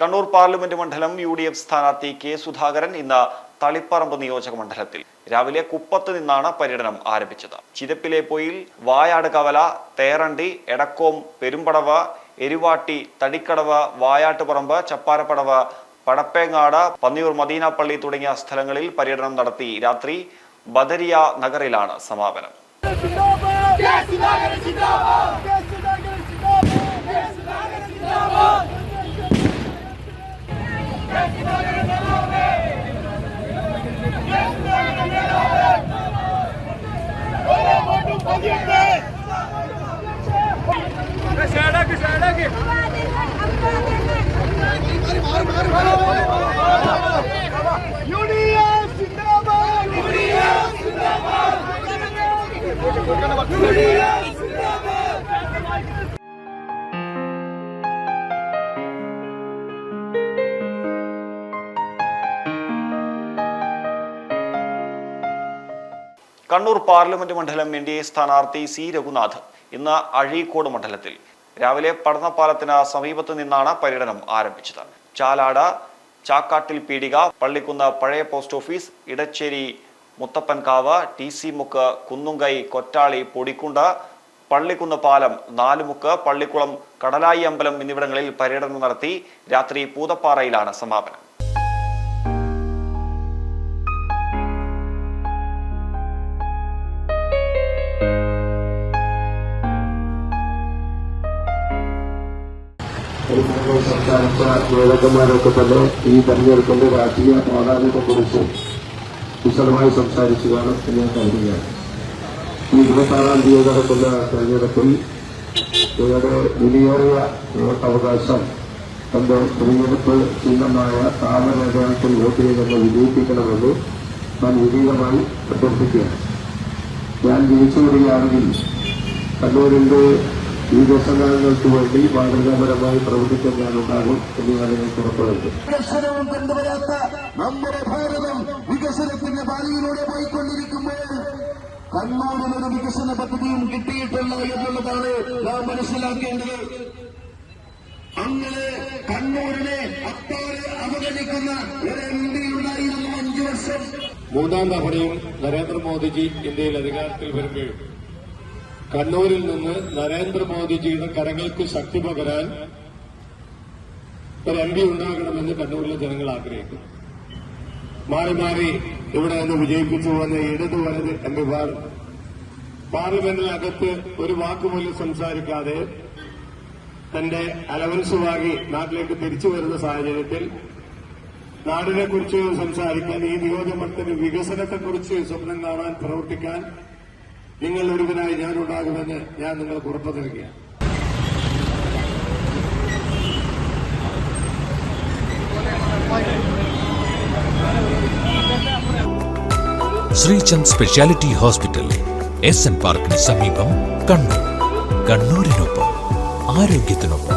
Kannur parliament മണ്ഡലം U D F സ്ഥാനാർത്ഥി K Sudhakaran ഇന്ന് തളിപ്പറമ്പ് നിയോജക മണ്ഡലത്തിൽ. രാവിലെ കുപ്പത്ത് നിന്നാണ് പര്യടനം ആരംഭിച്ചത്. ചിതപ്പിലെ പൊയിൽ വായാട് കവല തേറണ്ടി എടക്കോം പെരുമ്പടവ എരുവാട്ടി തടിക്കടവ വായാട്ടുപറമ്പ് ചപ്പാരപ്പടവ് പടപ്പേങ്ങാട് പന്നിയൂർ മദീനപ്പള്ളി തുടങ്ങിയ സ്ഥലങ്ങളിൽ പര്യടനം നടത്തി രാത്രി ബദരിയ നഗറിലാണ് സമാപനം. കണ്ണൂർ പാർലമെന്റ് മണ്ഡലം എൻ ഡി എ സ്ഥാനാർത്ഥി സി രഘുനാഥ് ഇന്ന് അഴീക്കോട് മണ്ഡലത്തിൽ രാവിലെ പഠനപ്പാലത്തിന് സമീപത്ത് നിന്നാണ് പര്യടനം ആരംഭിച്ചത്. ചാലാട് ചാക്കാട്ടിൽ പീടിക പള്ളിക്കുന്ന് പഴയ post office Edacheri Muthappankavu T C Mukku Kunnumkai Kottali Podikkundu Pallikkunnu പാലം നാലുമുക്ക് പള്ളിക്കുളം കടലായി അമ്പലം എന്നിവിടങ്ങളിൽ പര്യടനം നടത്തി രാത്രി പൂതപ്പാറയിലാണ് സമാപനം. നേതാക്കന്മാരൊക്കെ തന്നെ ഈ തെരഞ്ഞെടുപ്പിന്റെ രാഷ്ട്രീയ പ്രാധാന്യത്തെക്കുറിച്ച് വിശദമായി സംസാരിച്ചതാണ് എന്ന് ഞാൻ കരുതുകയാണ്. ഈ ഇരുപത്താറാം തീയതി നടക്കുന്ന തെരഞ്ഞെടുപ്പിൽ ഏറെ വിലയേറിയ വോട്ടവകാശം തന്റെ തെരഞ്ഞെടുപ്പ് ചിഹ്നമായ താമരേഖത്തിൽ വോട്ട് ചെയ്തെന്ന് വിജയിപ്പിക്കണമെന്ന് ഞാൻ വിപീതമായി അഭ്യർത്ഥിക്കുകയാണ്. ഞാൻ ജയിച്ചു വരികയാണെങ്കിൽ കണ്ണൂരിന്റെ വികസനങ്ങൾക്ക് വേണ്ടി മാതൃകാപരമായി പ്രവർത്തിക്കാൻ ഞാൻ ഉണ്ടാകും എന്ന് ഞാൻ നിങ്ങൾക്ക് ഉറപ്പുണ്ട് വികസനവും കണ്ടുവരാത്ത നമ്മുടെ ഭാരതം വികസനത്തിന്റെ പാലിയിലൂടെ പോയിക്കൊണ്ടിരിക്കുമ്പോൾ കണ്ണൂരിന് ഒരു വികസന പദ്ധതിയും കിട്ടിയിട്ടില്ല എന്നുള്ളതാണ് നാം മനസ്സിലാക്കേണ്ടത്. അങ്ങനെ കണ്ണൂരിനെ അപ്പാടെ അവഗണിക്കുന്ന ഒരു എം പി ഉണ്ടായിരുന്നു അഞ്ചു വർഷം. മൂന്നാം തവണയും നരേന്ദ്രമോദിജി ഇന്ത്യയിൽ അധികാരത്തിൽ വരുമ്പോഴും കണ്ണൂരിൽ നിന്ന് നരേന്ദ്രമോദിജിയുടെ കരങ്ങൾക്ക് ശക്തി പകരാൻ ഒരു എം പി ഉണ്ടാകണമെന്ന് കണ്ണൂരിലെ ജനങ്ങൾ ആഗ്രഹിക്കുന്നു. മാറി മാറി ഇവിടെ നിന്ന് വിജയിപ്പിച്ചു വന്ന ഇടതു വലത് എം പിമാർ പാർലമെന്റിനകത്ത് ഒരു വാക്കുപോലും സംസാരിക്കാതെ തന്റെ അലവൻസ് വാങ്ങി നാട്ടിലേക്ക് തിരിച്ചു വരുന്ന സാഹചര്യത്തിൽ നാടിനെക്കുറിച്ച് സംസാരിക്കാൻ ഈ നിയോജകമണ്ഡലത്തിന്റെ വികസനത്തെക്കുറിച്ച് സ്വപ്നം കാണാൻ പ്രവർത്തിക്കാൻ നിങ്ങൾ ഒരുവനായി ഞാനുണ്ടാകുമെന്ന് ഞാൻ നിങ്ങൾക്ക് ഉറപ്പ് നൽകുകയാണ്. Sreechand speciality hospital S N പാർക്കിന് സമീപം കണ്ണൂർ. കണ്ണൂരിനൊപ്പം ആരോഗ്യത്തിനൊപ്പം.